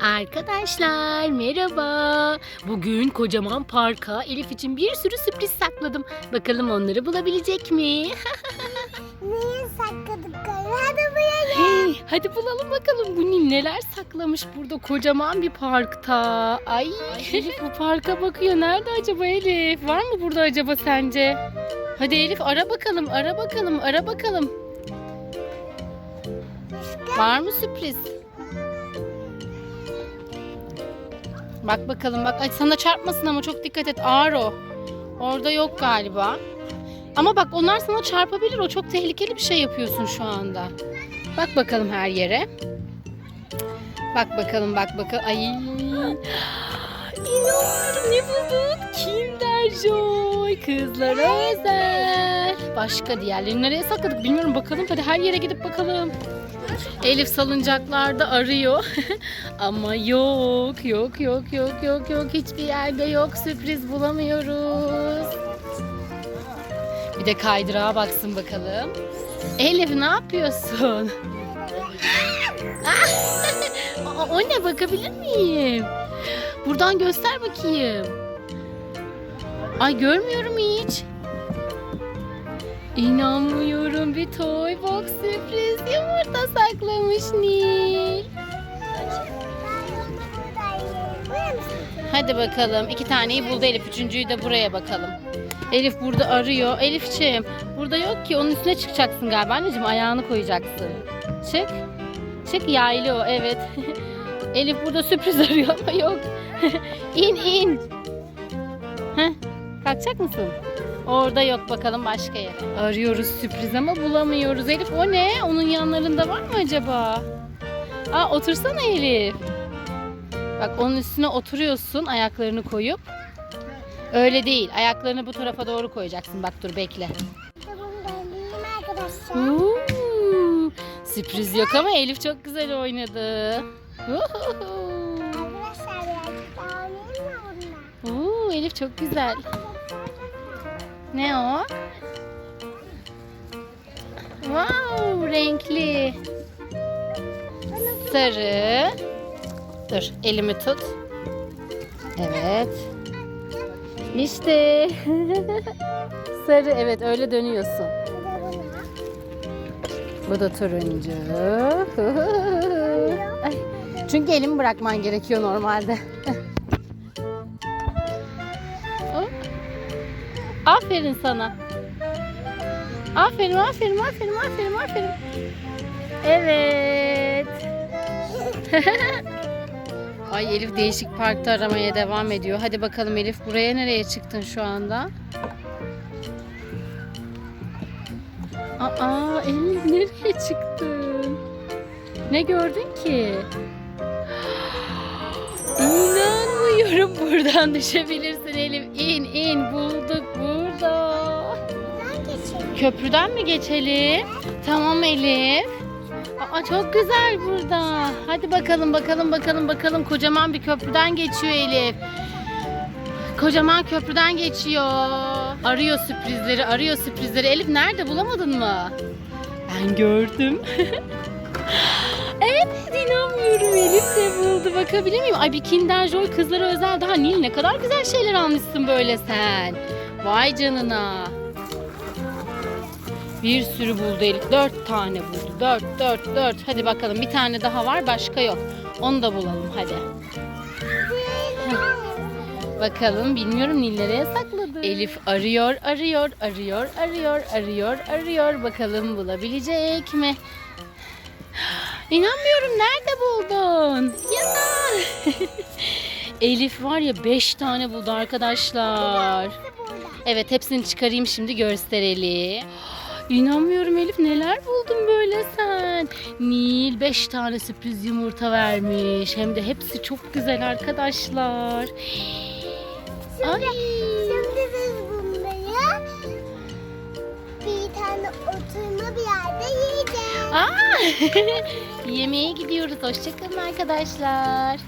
Arkadaşlar merhaba. Bugün kocaman parka Elif için bir sürü sürpriz sakladım. Bakalım onları bulabilecek mi? Niye sakladık kayı? Hadi gel. Hey, hadi bulalım bakalım bu Nil neler saklamış burada kocaman bir parkta. Ay Elif bu parka bakıyor. Nerede acaba Elif? Var mı burada acaba sence? Hadi Elif ara bakalım, ara bakalım, ara bakalım. Var mı sürpriz? Bak bakalım bak. Ay sana çarpmasın ama çok dikkat et. Ağır o. Orada yok galiba. Ama bak onlar sana çarpabilir. O çok tehlikeli bir şey yapıyorsun şu anda. Bak bakalım her yere. Bak bakalım bak bakalım. Ay. İnanmıyorum ne buldun? Kinder Joy. Kızlara özel. Başka diğerlerini nereye sakladık bilmiyorum. Bakalım hadi her yere gidip bakalım. Elif salıncaklarda arıyor. Ama yok, yok, yok, yok, yok, yok. Hiçbir yerde yok. Sürpriz bulamıyoruz. Bir de kaydırağa baksın bakalım. Elif ne yapıyorsun? O ne bakabilir miyim? Buradan göster bakayım. Ay görmüyorum hiç. İnanmıyorum bir toy box sürpriz yumurta saklamış Nil. Hadi bakalım iki taneyi buldu Elif. Üçüncüyü de buraya bakalım. Elif burada arıyor. Elifçiğim burada yok ki onun üstüne çıkacaksın galiba anneciğim ayağını koyacaksın. Çık. Çık yaylı o evet. Elif burada sürpriz arıyor ama yok. in in. Heh, kalkacak mısın? Orada yok bakalım başka yere. Arıyoruz sürpriz ama bulamıyoruz. Elif o ne? Onun yanlarında var mı acaba? Aa otursana Elif. Bak onun üstüne oturuyorsun ayaklarını koyup. Öyle değil. Ayaklarını bu tarafa doğru koyacaksın. Bak dur bekle. Oo, sürpriz yok ama Elif çok güzel oynadı. Oo, Elif çok güzel. Ne o? Wow, renkli. Sarı. Dur, elimi tut. Evet. İşte. Sarı, evet öyle dönüyorsun. Bu da turuncu. Çünkü elimi bırakman gerekiyor normalde. aferin sana. Aferin, aferin, aferin, aferin, aferin. Evet. Ay Elif değişik parkta aramaya devam ediyor. Hadi bakalım Elif buraya nereye çıktın şu anda? Aa Elif nereye çıktın? Ne gördün ki? İnanmıyorum buradan düşebilirsin Elif. İn in bulduk. Köprüden mi geçelim? Tamam Elif. Aa çok güzel burada. Hadi bakalım bakalım bakalım bakalım. Kocaman bir köprüden geçiyor Elif. Kocaman köprüden geçiyor. Arıyor sürprizleri, arıyor sürprizleri. Elif nerede bulamadın mı? Ben gördüm. evet inanmıyorum Elif de buldu. Bakabilir miyim? Ay bir Kinder Joy kızlara özel. Daha Nil ne kadar güzel şeyler almışsın böyle sen. Vay canına. Bir sürü buldu Elif. Dört tane buldu. Dört, dört, dört. Hadi bakalım bir tane daha var başka yok. Onu da bulalım hadi. Bakalım bilmiyorum Nil nereye sakladı. Elif arıyor, arıyor, arıyor, arıyor, arıyor, arıyor. Bakalım bulabilecek mi? İnanmıyorum nerede buldun? Ya. Elif var ya 5 tane buldu arkadaşlar. Evet hepsini çıkarayım şimdi gösterelim. İnanmıyorum Elif neler buldun böyle sen. Nil 5 tane sürpriz yumurta vermiş. Hem de hepsi çok güzel arkadaşlar. Ay. Şimdi biz bunları bir tane oturma bir yerde yiyeceğiz. Aa! Yemeğe gidiyoruz. Hoşçakalın arkadaşlar.